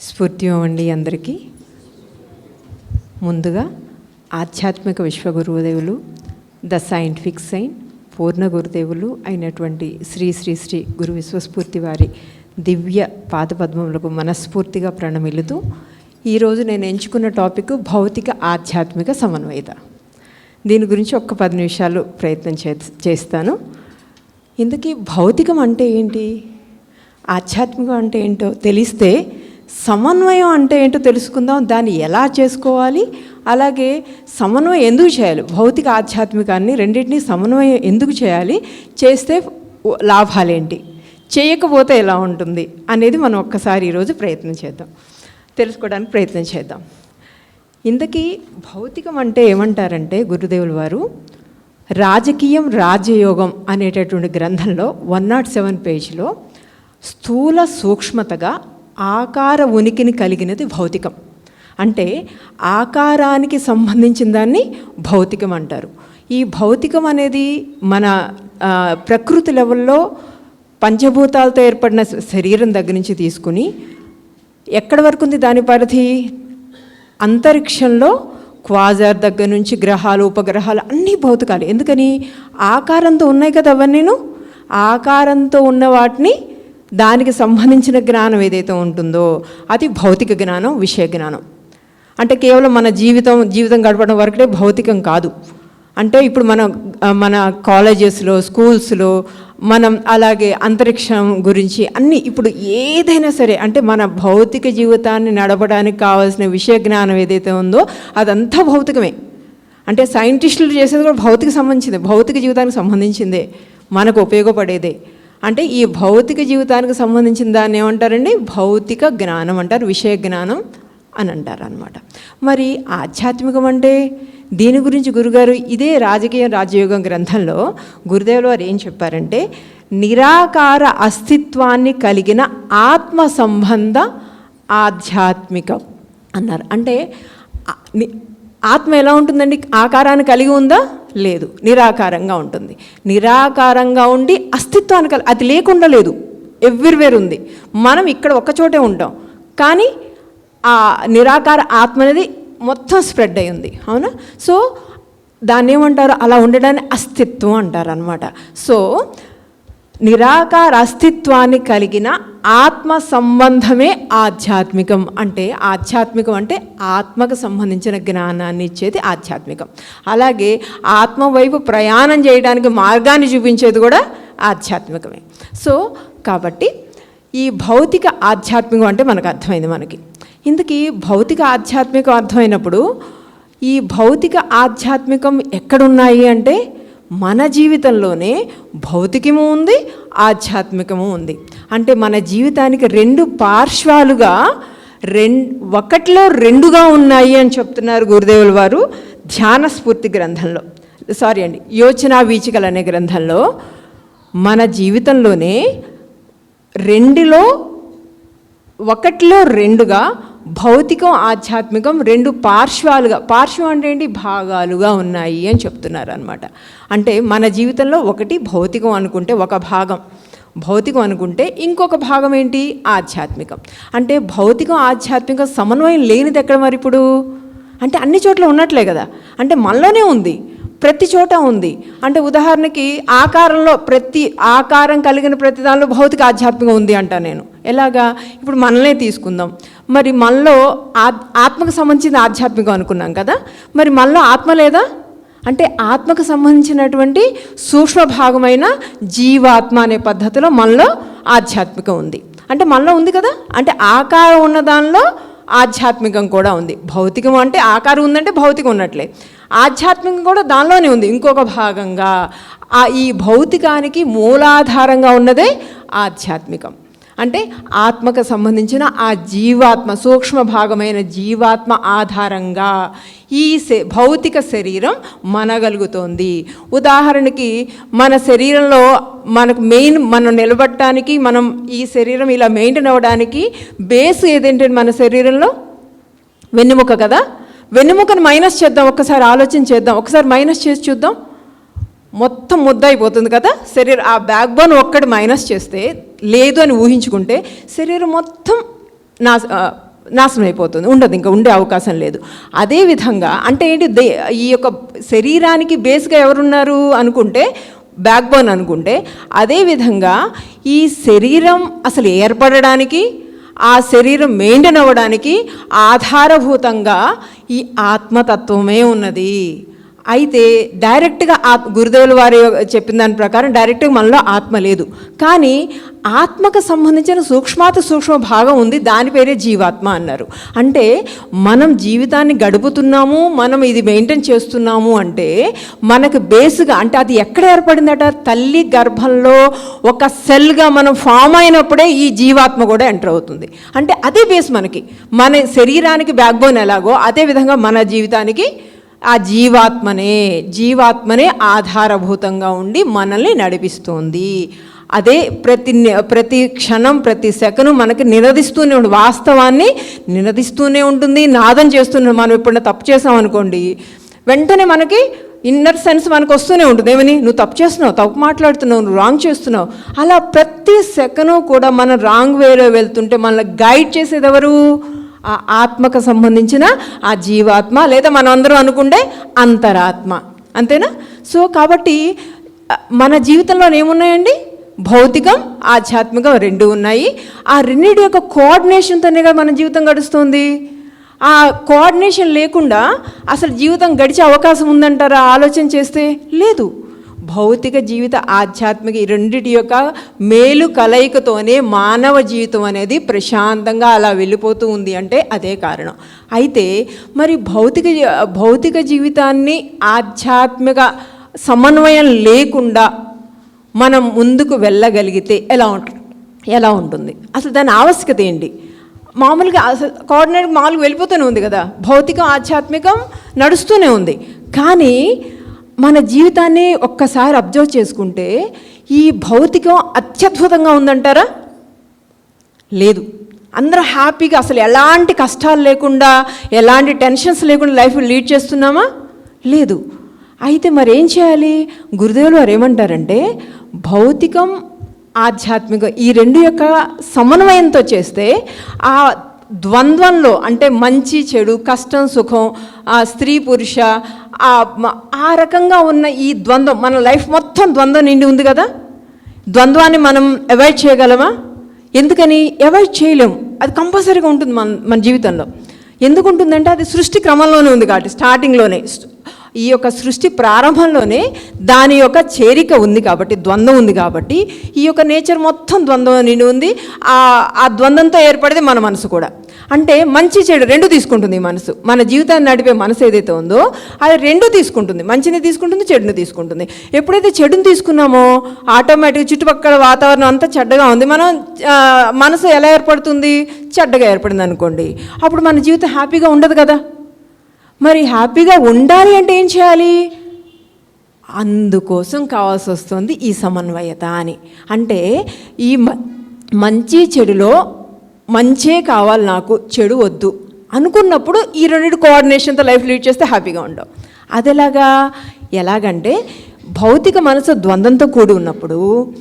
స్ఫూర్తి ఇవ్వండి అందరికీ. ముందుగా ఆధ్యాత్మిక విశ్వగురుదేవులు ద సైంటిఫిక్ సైన్ పూర్ణ గురుదేవులు అయినటువంటి శ్రీ శ్రీ శ్రీ గురు విశ్వస్ఫూర్తి వారి దివ్య పాదపద్మములకు మనస్ఫూర్తిగా ప్రణమిలుతూ ఈరోజు నేను ఎంచుకున్న టాపిక్ భౌతిక ఆధ్యాత్మిక సమన్వయత. దీని గురించి ఒక్క పది నిమిషాలు ప్రయత్నం చే చేస్తాను. ఇందుకీ భౌతికం అంటే ఏంటి? ఆధ్యాత్మికం అంటే ఏంటో తెలిస్తే సమన్వయం అంటే ఏంటో తెలుసుకుందాం. దాన్ని ఎలా చేసుకోవాలి? అలాగే సమన్వయం ఎందుకు చేయాలి? భౌతిక ఆధ్యాత్మికాన్ని రెండింటినీ సమన్వయం ఎందుకు చేయాలి? చేస్తే లాభాలేంటి? చేయకపోతే ఎలా ఉంటుంది? అనేది మనం ఒక్కసారి ఈరోజు ప్రయత్నం చేద్దాం. తెలుసుకోవడానికి ప్రయత్నం చేద్దాం. ఇంతకీ భౌతికం అంటే ఏమంటారంటే గురుదేవులు వారు రాజకీయం రాజయోగం అనేటటువంటి గ్రంథంలో వన్ నాట్ సెవెన్ పేజ్లో స్థూల సూక్ష్మతగా ఆకార ఉనికిని కలిగినది భౌతికం. అంటే ఆకారానికి సంబంధించిన దాన్ని భౌతికం అంటారు. ఈ భౌతికం అనేది మన ప్రకృతి లెవెల్లో పంచభూతాలతో ఏర్పడిన శరీరం దగ్గర నుంచి తీసుకుని ఎక్కడి వరకు ఉంది దాని పరిధి? అంతరిక్షంలో క్వాజార్ దగ్గర నుంచి గ్రహాలు ఉపగ్రహాలు అన్నీ భౌతికాలు. ఎందుకని? ఆకారంతో ఉన్నాయి కదా అవన్నీను. ఆకారంతో ఉన్న వాటిని దానికి సంబంధించిన జ్ఞానం ఏదైతే ఉంటుందో అది భౌతిక జ్ఞానం విషయ జ్ఞానం. అంటే కేవలం మన జీవితం జీవితం గడపడం వరకే భౌతికం కాదు. అంటే ఇప్పుడు మన మన కాలేజెస్లో స్కూల్స్లో మనం అలాగే అంతరిక్షం గురించి అన్ని ఇప్పుడు ఏదైనా సరే అంటే మన భౌతిక జీవితాన్ని నడపడానికి కావాల్సిన విషయ జ్ఞానం ఏదైతే ఉందో అదంతా భౌతికమే. అంటే సైంటిస్టులు చేసేది కూడా భౌతిక సంబంధించిందే భౌతిక జీవితానికి సంబంధించిందే మనకు ఉపయోగపడేదే. అంటే ఈ భౌతిక జీవితానికి సంబంధించిన దాన్ని ఏమంటారండి? భౌతిక జ్ఞానం అంటారు విషయ జ్ఞానం అని అంటారు అనమాట మరి ఆధ్యాత్మికం అంటే దీని గురించి గురుగారు ఇదే రాజకీయ రాజయోగం గ్రంథంలో గురుదేవులు వారు ఏం చెప్పారంటే నిరాకార అస్తిత్వాన్ని కలిగిన ఆత్మ సంబంధ ఆధ్యాత్మికం అన్నారు. అంటే ఆత్మ ఎలా ఉంటుందండి? ఆకారాన్ని కలిగి ఉందా? లేదు. నిరాకారంగా ఉంటుంది. నిరాకారంగా ఉండి అస్తిత్వానికి అది లేకుండా లేదు. ఎవ్రీవేర్ ఉంది. మనం ఇక్కడ ఒక్కచోటే ఉంటాం. కానీ ఆ నిరాకార ఆత్మ అనేది మొత్తం స్ప్రెడ్ అయి ఉంది. అవునా? సో దాన్ని ఏమంటారు? అలా ఉండడాన్ని అస్తిత్వం అంటారు అనమాట సో నిరాకార అస్తిత్వాన్ని కలిగిన ఆత్మ సంబంధమే ఆధ్యాత్మికం. అంటే ఆధ్యాత్మికం అంటే ఆత్మకు సంబంధించిన జ్ఞానాన్ని ఇచ్చేది ఆధ్యాత్మికం. అలాగే ఆత్మ వైపు ప్రయాణం చేయడానికి మార్గాన్ని చూపించేది కూడా ఆధ్యాత్మికమే. సో కాబట్టి ఈ భౌతిక ఆధ్యాత్మికం అంటే మనకు అర్థమైంది మనకి. ఇందుకీ భౌతిక ఆధ్యాత్మికం అర్థమైనప్పుడు ఈ భౌతిక ఆధ్యాత్మికం ఎక్కడున్నాయి అంటే మన జీవితంలోనే భౌతికము ఉంది ఆధ్యాత్మికము ఉంది. అంటే మన జీవితానికి రెండు పార్శ్వాలుగా రెం ఒకటిలో రెండుగా ఉన్నాయి అని చెప్తున్నారు గురుదేవుల వారు ధ్యాన స్ఫూర్తి గ్రంథంలో. సారీ అండి యోచనా వీచికలు అనే గ్రంథంలో మన జీవితంలోనే రెండులో ఒకటిలో రెండుగా భౌతికం ఆధ్యాత్మికం రెండు పార్శ్వాలుగా పార్శ్వం అంటే ఏంటి? భాగాలుగా ఉన్నాయి అని చెప్తున్నారు అనమాట అంటే మన జీవితంలో ఒకటి భౌతికం అనుకుంటే ఒక భాగం. భౌతికం అనుకుంటే ఇంకొక భాగం ఏంటి? ఆధ్యాత్మికం. అంటే భౌతికం ఆధ్యాత్మికం సమన్వయం లేనిది ఎక్కడ మరి ఇప్పుడు? అంటే అన్ని చోట్ల ఉన్నట్లే కదా. అంటే మనలోనే ఉంది. ప్రతి చోట ఉంది. అంటే ఉదాహరణకి ఆకారంలో ప్రతి ఆకారం కలిగిన ప్రతి దానిలో భౌతిక ఆధ్యాత్మికం ఉంది అంటా నేను. ఎలాగా? ఇప్పుడు మనల్నే తీసుకుందాం. మరి మనలో ఆత్మకు సంబంధించిన ఆధ్యాత్మికం అనుకున్నాం కదా? మరి మనలో ఆత్మ లేదా? అంటే ఆత్మకు సంబంధించినటువంటి సూక్ష్మ భాగమైన జీవాత్మ అనే పద్ధతిలో మనలో ఆధ్యాత్మికం ఉంది. అంటే మనలో ఉంది కదా? అంటే ఆకారం ఉన్న దానిలో ఆధ్యాత్మికం కూడా ఉంది. భౌతికం అంటే ఆకారం ఉందంటే భౌతికం ఉన్నట్లే. ఆధ్యాత్మికం కూడా దానిలోనే ఉంది. ఇంకొక భాగంగా ఆ ఈ భౌతికానికి మూలాధారంగా ఉన్నదే ఆధ్యాత్మికం. అంటే ఆత్మకు సంబంధించిన ఆ జీవాత్మ సూక్ష్మ భాగమైన జీవాత్మ ఆధారంగా ఈ శ భౌతిక శరీరం మనగలుగుతోంది. ఉదాహరణకి మన శరీరంలో మనకు మెయిన్ మనం నిలబడటానికి మనం ఈ శరీరం ఇలా మెయింటైన్ అవ్వడానికి బేస్ ఏదేంటంటే మన శరీరంలో? వెన్నెముక కదా? వెన్నెముకను మైనస్ చేద్దాం ఒక్కసారి ఆలోచన చేద్దాం ఒకసారి మైనస్ చేసి చూద్దాం. మొత్తం ముద్ద అయిపోతుంది కదా? శరీరం ఆ బ్యాక్ బోన్ ఒక్కటి మైనస్ చేస్తే లేదు అని ఊహించుకుంటే శరీరం మొత్తం నా నాశనం అయిపోతుంది. ఉండదు ఇంకా ఉండే అవకాశం లేదు. అదేవిధంగా అంటే ఏంటి దే ఈ యొక్క శరీరానికి బేస్గా ఎవరున్నారు అనుకుంటే బ్యాక్ బోన్ అనుకుంటే అదేవిధంగా ఈ శరీరం అసలు ఏర్పడడానికి ఆ శరీరం మెయింటైన్ అవ్వడానికి ఆధారభూతంగా ఈ ఆత్మతత్వమే ఉన్నది. అయితే డైరెక్ట్గా ఆత్ గురుదేవుల వారి చెప్పిన దాని ప్రకారం డైరెక్ట్గా మనలో ఆత్మ లేదు. కానీ ఆత్మకు సంబంధించిన సూక్ష్మాతి సూక్ష్మ భాగం ఉంది దాని పేరే జీవాత్మ అన్నారు. అంటే మనం జీవితాన్ని గడుపుతున్నాము మనం ఇది మెయింటైన్ చేస్తున్నాము అంటే మనకు బేస్గా అంటే అది ఎక్కడ ఏర్పడిందట? తల్లి గర్భంలో ఒక సెల్గా మనం ఫామ్ అయినప్పుడే ఈ జీవాత్మ కూడా ఎంటర్ అవుతుంది. అంటే అదే బేస్ మనకి. మన శరీరానికి బ్యాక్బోన్ ఎలాగో అదే విధంగా మన జీవితానికి ఆ జీవాత్మనే జీవాత్మనే ఆధారభూతంగా ఉండి మనల్ని నడిపిస్తుంది. అదే ప్రతి ప్రతి క్షణం ప్రతి సెకను మనకి నినదిస్తూనే ఉంటుంది వాస్తవాన్ని నినదిస్తూనే ఉంటుంది నాదం చేస్తున్నాం మనం ఎప్పుడైనా తప్పు చేసామనుకోండి వెంటనే మనకి ఇన్నర్ సెన్స్ మనకు వస్తూనే ఉంటుంది. ఏమని? నువ్వు తప్పు చేస్తున్నావు తప్పు మాట్లాడుతున్నావు నువ్వు రాంగ్ చేస్తున్నావు. అలా ప్రతి సెకను కూడా మనం రాంగ్ వేలో వెళ్తుంటే మనల్ని గైడ్ చేసేది ఎవరు? ఆ ఆత్మకు సంబంధించిన ఆ జీవాత్మ లేదా మనం అందరం అనుకుంటే అంతరాత్మ. అంతేనా? సో కాబట్టి మన జీవితంలో ఏమున్నాయండి? భౌతికం ఆధ్యాత్మికం రెండు ఉన్నాయి. ఆ రెండింటి యొక్క కోఆర్డినేషన్తోనే కదా మన జీవితం గడుస్తుంది. ఆ కోఆర్డినేషన్ లేకుండా అసలు జీవితం గడిచే అవకాశం ఉందంటారా? ఆలోచన చేస్తే లేదు. భౌతిక జీవిత ఆధ్యాత్మిక ఈ రెండిటి యొక్క మేలు కలయికతోనే మానవ జీవితం అనేది ప్రశాంతంగా అలా వెళ్ళిపోతూ ఉంది అంటే అదే కారణం. అయితే మరి భౌతిక భౌతిక జీవితాన్ని ఆధ్యాత్మిక సమన్వయం లేకుండా మనం ముందుకు వెళ్ళగలిగితే ఎలా ఉంటుంది ఎలా ఉంటుంది? అసలు దాని ఆవశ్యకత ఏంటి? మామూలుగా అసలు కోఆర్డినేట్ మామూలుగా వెళ్ళిపోతూనే ఉంది కదా. భౌతికం ఆధ్యాత్మికం నడుస్తూనే ఉంది. కానీ మన జీవితాన్ని ఒక్కసారి అబ్జర్వ్ చేసుకుంటే ఈ భౌతికం అత్యద్భుతంగా ఉందంటారా? లేదు. అందరూ హ్యాపీగా అసలు ఎలాంటి కష్టాలు లేకుండా ఎలాంటి టెన్షన్స్ లేకుండా లైఫ్ లీడ్ చేస్తున్నామా? లేదు. అయితే మరి ఏం చేయాలి? గురుదేవులు వారు ఏమంటారంటే భౌతికం ఆధ్యాత్మికం ఈ రెండు యొక్క సమన్వయంతో చేస్తే ఆ ద్వంద్వంలో అంటే మంచి చెడు కష్టం సుఖం ఆ స్త్రీ పురుష ఆ ఆ రకంగా ఉన్న ఈ ద్వంద్వం మన లైఫ్ మొత్తం ద్వంద్వం నిండి ఉంది కదా? ద్వంద్వాన్ని మనం అవాయిడ్ చేయగలమా? ఎందుకని? అవాయిడ్ చేయలేము అది కంపల్సరీగా ఉంటుంది మన మన జీవితంలో. ఎందుకు ఉంటుందంటే అది సృష్టి క్రమంలోనే ఉంది కాబట్టి స్టార్టింగ్లోనే. ఈ యొక్క సృష్టి ప్రారంభంలోనే దాని యొక్క చేరిక ఉంది కాబట్టి ద్వంద్వం ఉంది కాబట్టి ఈ యొక్క నేచర్ మొత్తం ద్వంద్వం నిండి ఉంది. ఆ ఆ ద్వంద్వంతో ఏర్పడేది మన మనసు కూడా. అంటే మంచి చెడు రెండు తీసుకుంటుంది ఈ మనసు. మన జీవితాన్ని నడిపే మనసు ఏదైతే ఉందో అది రెండు తీసుకుంటుంది. మంచిని తీసుకుంటుంది చెడుని తీసుకుంటుంది. ఎప్పుడైతే చెడుని తీసుకున్నామో ఆటోమేటిక్ చుట్టుపక్కల వాతావరణం అంతా చెడ్డగా ఉంది. మనం మనసు ఎలా ఏర్పడుతుంది? చెడ్డగా ఏర్పడింది అనుకోండి అప్పుడు మన జీవితం హ్యాపీగా ఉండదు కదా. మరి హ్యాపీగా ఉండాలి అంటే ఏం చేయాలి? అందుకోసం కావాల్సి వస్తుంది ఈ సమన్వయత అని. అంటే ఈ మ- మంచి చెడులో మంచే కావాలి నాకు చెడు వద్దు అనుకున్నప్పుడు ఈ రెండింటి కోఆర్డినేషన్తో లైఫ్ లీడ్ చేస్తే హ్యాపీగా ఉండవు. అదెలాగా ఎలాగంటే భౌతిక మనసు ద్వంద్వంతో కూడి ఉన్నప్పుడు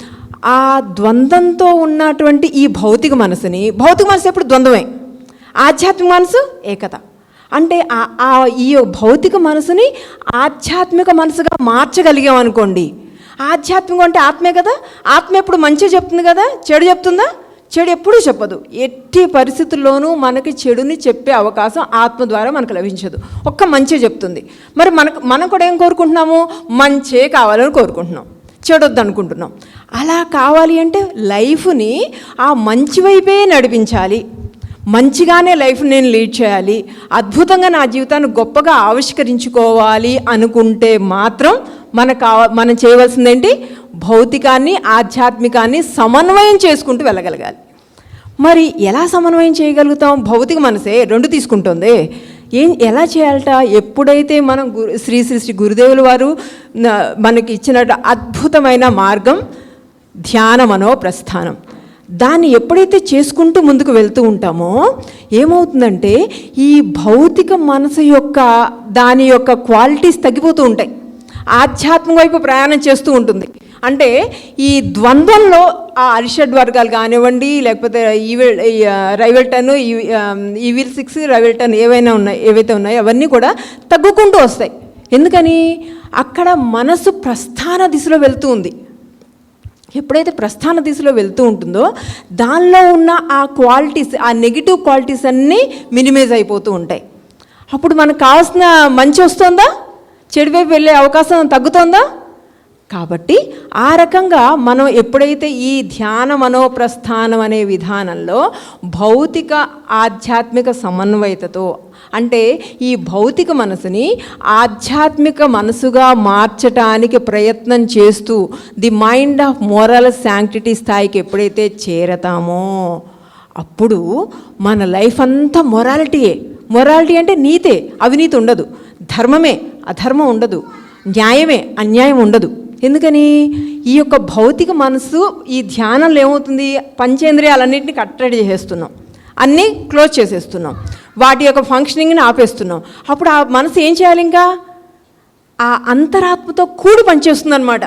ఆ ద్వంద్వంతో ఉన్నటువంటి ఈ భౌతిక మనసుని భౌతిక మనసు ఎప్పుడు ద్వంద్వమే? ఆధ్యాత్మిక మనసు ఏకత. అంటే ఆ- ఈ భౌతిక మనసుని ఆధ్యాత్మిక మనసుగా మార్చగలిగాం అనుకోండి ఆధ్యాత్మికం అంటే ఆత్మే కదా? ఆత్మ ఎప్పుడు మంచి చెప్తుంది కదా? చెడు చెప్తుందా? చెడు ఎప్పుడూ చెప్పదు. ఎట్టి పరిస్థితుల్లోనూ మనకి చెడుని చెప్పే అవకాశం ఆత్మ ద్వారా మనకు లభించదు. ఒక్క మంచి చెప్తుంది. మరి మనకు మనం కూడా ఏం కోరుకుంటున్నాము? మంచే కావాలని కోరుకుంటున్నాం. చెడొద్దు అనుకుంటున్నాం అలా కావాలి అంటే లైఫ్ని ఆ మంచి వైపే నడిపించాలి. మంచిగానే లైఫ్ నేను లీడ్ చేయాలి అద్భుతంగా నా జీవితాన్ని గొప్పగా ఆవిష్కరించుకోవాలి అనుకుంటే మాత్రం మన కావ మనం చేయవలసిందేంటి? భౌతికాన్ని ఆధ్యాత్మికాన్ని సమన్వయం చేసుకుంటూ వెళ్ళగలగాలి. మరి ఎలా సమన్వయం చేయగలుగుతాం? భౌతిక మనసే రెండు తీసుకుంటుంది. ఏం ఎలా చేయాలట? ఎప్పుడైతే మనం గురు శ్రీ శ్రీ శ్రీ గురుదేవుల వారు మనకి ఇచ్చిన అద్భుతమైన మార్గం ధ్యానమనో ప్రస్థానం. దాన్ని ఎప్పుడైతే చేసుకుంటూ ముందుకు వెళ్తూ ఉంటామో ఏమవుతుందంటే ఈ భౌతిక మనసు యొక్క దాని యొక్క క్వాలిటీస్ తగ్గిపోతూ ఉంటాయి. ఆధ్యాత్మిక వైపు ప్రయాణం చేస్తూ ఉంటుంది. అంటే ఈ ద్వంద్వంలో ఆ అరిషడ్ వర్గాలు కానివ్వండి లేకపోతే ఈవిల్ ఈ, టన్ రైవెల్టన్ ఈ ఈవిల్ సిక్స్ రైవెల్టన్ ఏవైనా ఉన్నాయి ఏవైతే ఉన్నాయో అవన్నీ కూడా తగ్గుకుంటూ వస్తాయి. ఎందుకని? అక్కడ మనసు ప్రస్థాన దిశలో వెళ్తూ ఉంది. ఎప్పుడైతే ప్రస్థాన దిశలో వెళ్తూ ఉంటుందో దానిలో ఉన్న ఆ క్వాలిటీస్ ఆ నెగిటివ్ క్వాలిటీస్ అన్నీ మినిమైజ్ అయిపోతూ ఉంటాయి. అప్పుడు మనకు కావాల్సిన మంచి వస్తుందా? చెడువైపు వెళ్ళే అవకాశం తగ్గుతుందా? కాబట్టి ఆ రకంగా మనం ఎప్పుడైతే ఈ ధ్యాన మనోప్రస్థానం అనే విధానంలో భౌతిక ఆధ్యాత్మిక సమన్వయతతో అంటే ఈ భౌతిక మనసుని ఆధ్యాత్మిక మనసుగా మార్చటానికి ప్రయత్నం చేస్తూ the mind of moral sanctity స్థాయికి ఎప్పుడైతే చేరతామో అప్పుడు మన లైఫ్ అంతా మొరాలిటీయే. మొరాలిటీ అంటే నీతే అవినీతి ఉండదు. ధర్మమే అధర్మం ఉండదు. న్యాయమే అన్యాయం ఉండదు. ఎందుకని? ఈ యొక్క భౌతిక మనసు ఈ ధ్యానంలో ఏమవుతుంది? పంచేంద్రియాలన్నింటినీ కట్టడి చేసేస్తున్నాం. అన్నీ క్లోజ్ చేసేస్తున్నాం. వాటి యొక్క ఫంక్షనింగ్ని ఆపేస్తున్నాం. అప్పుడు ఆ మనసు ఏం చేయాలి ఇంకా? ఆ అంతరాత్మతో కూడి పనిచేస్తుందన్నమాట.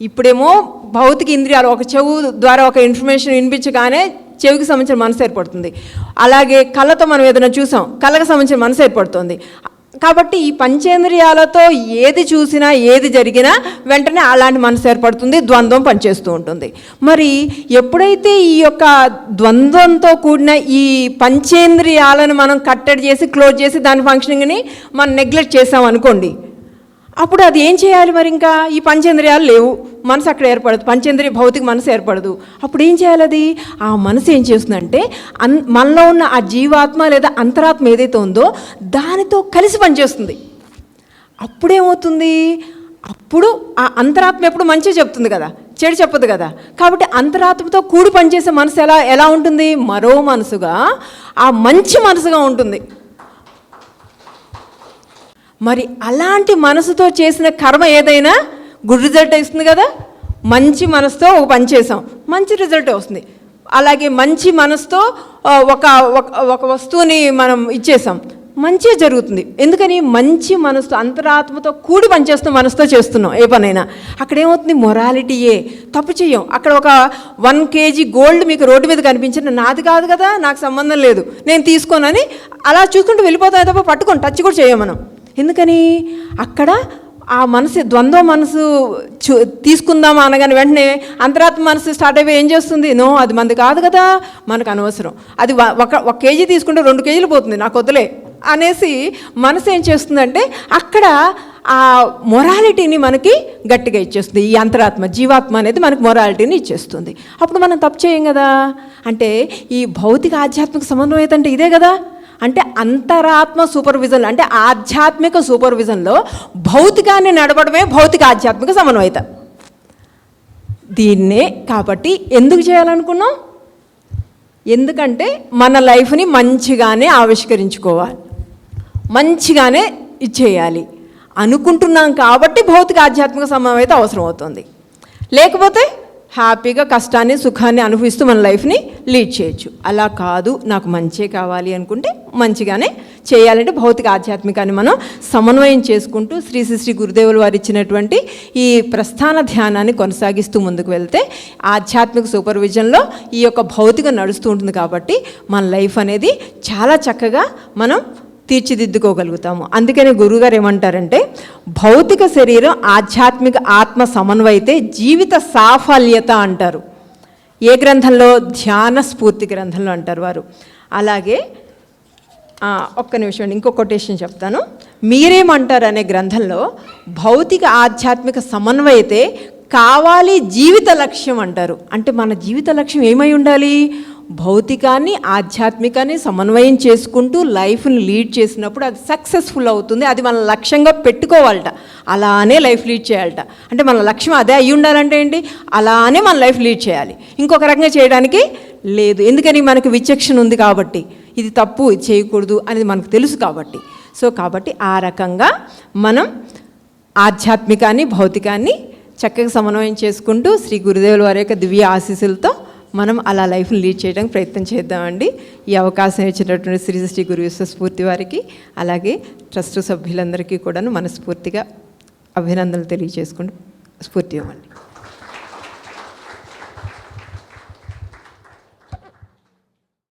ఇప్పుడేమో భౌతిక ఇంద్రియాలు ఒక చెవు ద్వారా ఒక ఇన్ఫర్మేషన్ వినిపించగానే చెవికి సంబంధించిన మనసు ఏర్పడుతుంది. అలాగే కళ్ళతో మనం ఏదైనా చూసాం కళ్ళకు సంబంధించిన మనసు ఏర్పడుతుంది. కాబట్టి ఈ పంచేంద్రియాలతో ఏది చూసినా ఏది జరిగినా వెంటనే అలాంటి మనసు ఏర్పడుతుంది ద్వంద్వం పనిచేస్తూ ఉంటుంది. మరి ఎప్పుడైతే ఈ యొక్క ద్వంద్వంతో కూడిన ఈ పంచేంద్రియాలను మనం కట్టడి చేసి క్లోజ్ చేసి దాని ఫంక్షనింగ్ని మనం నెగ్లెక్ట్ చేసాం అనుకోండి అప్పుడు అది ఏం చేయాలి మరి ఇంకా? ఈ పంచేంద్రియాలు లేవు. మనసు అక్కడ ఏర్పడదు. పంచేంద్రియ భౌతిక మనసు ఏర్పడదు. అప్పుడు ఏం చేయాలి అది? ఆ మనసు ఏం చేస్తుందంటే అన్ మనలో ఉన్న ఆ జీవాత్మ లేదా అంతరాత్మ ఏదైతే ఉందో దానితో కలిసి పనిచేస్తుంది. అప్పుడేమవుతుంది? అప్పుడు ఆ అంతరాత్మ ఎప్పుడు మంచి చెప్తుంది కదా? చెడు చెప్పదు కదా? కాబట్టి అంతరాత్మతో కూడి పనిచేసే మనసు ఎలా ఎలా ఉంటుంది? మరో మనసుగా ఆ మంచి మనసుగా ఉంటుంది. మరి అలాంటి మనసుతో చేసిన కర్మ ఏదైనా గుడ్ రిజల్ట్ ఇస్తుంది కదా? మంచి మనసుతో ఒక పని చేసాం మంచి రిజల్ట్ వస్తుంది. అలాగే మంచి మనసుతో ఒక ఒక- ఒక వస్తువుని మనం ఇచ్చేసాం మంచి జరుగుతుంది. ఎందుకని? మంచి మనసుతో అంతరాత్మతో కూడి పనిచేస్తున్న మనసుతో చేస్తున్నాం. ఏ పనైనా. అక్కడ ఏమవుతుంది మొరాలిటీయే. తప్పు చెయ్యం. అక్కడ ఒక వన్ కేజీ గోల్డ్ మీకు రోడ్డు మీద కనిపించిన నాది కాదు కదా? నాకు సంబంధం లేదు. నేను తీసుకోనని అలా చూసుకుంటూ వెళ్ళిపోతాయి తప్ప పట్టుకొని టచ్ కూడా చేయం మనం. ఎందుకని? అక్కడ ఆ మనసు ద్వంద్వ మనసు చూ తీసుకుందాం అనగానే వెంటనే అంతరాత్మ మనసు స్టార్ట్ అయిపోయి ఏం చేస్తుంది? నో అది మంది కాదు కదా మనకు అనవసరం. అది ఒక ఒక కేజీ తీసుకుంటే రెండు కేజీలు పోతుంది నాకు వద్దులే అనేసి మనసు ఏం చేస్తుందంటే అక్కడ ఆ మొరాలిటీని మనకి గట్టిగా ఇచ్చేస్తుంది. ఈ అంతరాత్మ జీవాత్మ అనేది మనకి మొరాలిటీని ఇచ్చేస్తుంది. అప్పుడు మనం తప్పు చేయం కదా? అంటే ఈ భౌతిక ఆధ్యాత్మిక సమన్వయత అంటే ఇదే కదా? అంటే అంతరాత్మ సూపర్విజన్ అంటే ఆధ్యాత్మిక సూపర్విజన్లో భౌతికాన్ని నడపడమే భౌతిక ఆధ్యాత్మిక సమన్వయత. దీన్నే కాబట్టి ఎందుకు చేయాలనుకున్నాం? ఎందుకంటే మన లైఫ్ని మంచిగానే ఆవిష్కరించుకోవాలి. మంచిగానే ఇచ్చేయాలి. అనుకుంటున్నాం కాబట్టి భౌతిక ఆధ్యాత్మిక సమన్వయత అవసరం అవుతుంది లేకపోతే హ్యాపీగా కష్టాన్ని సుఖాన్ని అనుభవిస్తూ మన లైఫ్ని లీడ్ చేయొచ్చు. అలా కాదు నాకు మంచే కావాలి అనుకుంటే మంచిగానే చేయాలంటే భౌతిక ఆధ్యాత్మికాన్ని మనం సమన్వయం చేసుకుంటూ శ్రీ శ్రీ శ్రీ గురుదేవులు వారు ఇచ్చినటువంటి ఈ ప్రస్థాన ధ్యానాన్ని కొనసాగిస్తూ ముందుకు వెళ్తే ఆధ్యాత్మిక సూపర్విజన్లో ఈ యొక్క భౌతిక నడుస్తూ ఉంటుంది కాబట్టి మన లైఫ్ అనేది చాలా చక్కగా మనం తీర్చిదిద్దుకోగలుగుతాము. అందుకని గురుగారు ఏమంటారంటే భౌతిక శరీరం ఆధ్యాత్మిక ఆత్మ సమన్వయితే జీవిత సాఫల్యత అంటారు. ఏ గ్రంథంలో? ధ్యాన స్ఫూర్తి గ్రంథంలో అంటారు వారు. అలాగే ఒక్క నిమిషం ఇంకో కొటేషన్ చెప్తాను. మీరేమంటారు అనే గ్రంథంలో భౌతిక ఆధ్యాత్మిక సమన్వయతే కావాలి జీవిత లక్ష్యం అంటారు. అంటే మన జీవిత లక్ష్యం ఏమై ఉండాలి? భౌతికాన్ని ఆధ్యాత్మికాన్ని సమన్వయం చేసుకుంటూ లైఫ్ని లీడ్ చేసినప్పుడు అది సక్సెస్ఫుల్ అవుతుంది. అది మన లక్ష్యంగా పెట్టుకోవాలట. అలానే లైఫ్ లీడ్ చేయాలట. అంటే మన లక్ష్యం అదే అయ్యి ఉండాలంటే ఏంటి? అలానే మన లైఫ్ లీడ్ చేయాలి. ఇంకొక రకంగా చేయడానికి లేదు. ఎందుకని? మనకు విచక్షణ ఉంది కాబట్టి. ఇది తప్పు ఇది చేయకూడదు అనేది మనకు తెలుసు కాబట్టి. సో కాబట్టి ఆ రకంగా మనం ఆధ్యాత్మికాన్ని భౌతికాన్ని చక్కగా సమన్వయం చేసుకుంటూ శ్రీ గురుదేవుల వారి యొక్క దివ్య ఆశీస్సులతో మనం అలా లైఫ్ని లీడ్ చేయడానికి ప్రయత్నం చేద్దామండి. ఈ అవకాశం ఇచ్చినటువంటి శ్రీ శ్రీ గురు స్ఫూర్తి వారికి అలాగే ట్రస్ట్ సభ్యులందరికీ కూడాను మనస్ఫూర్తిగా అభినందనలు తెలియజేసుకుంటూ స్ఫూర్తి ఇవ్వండి.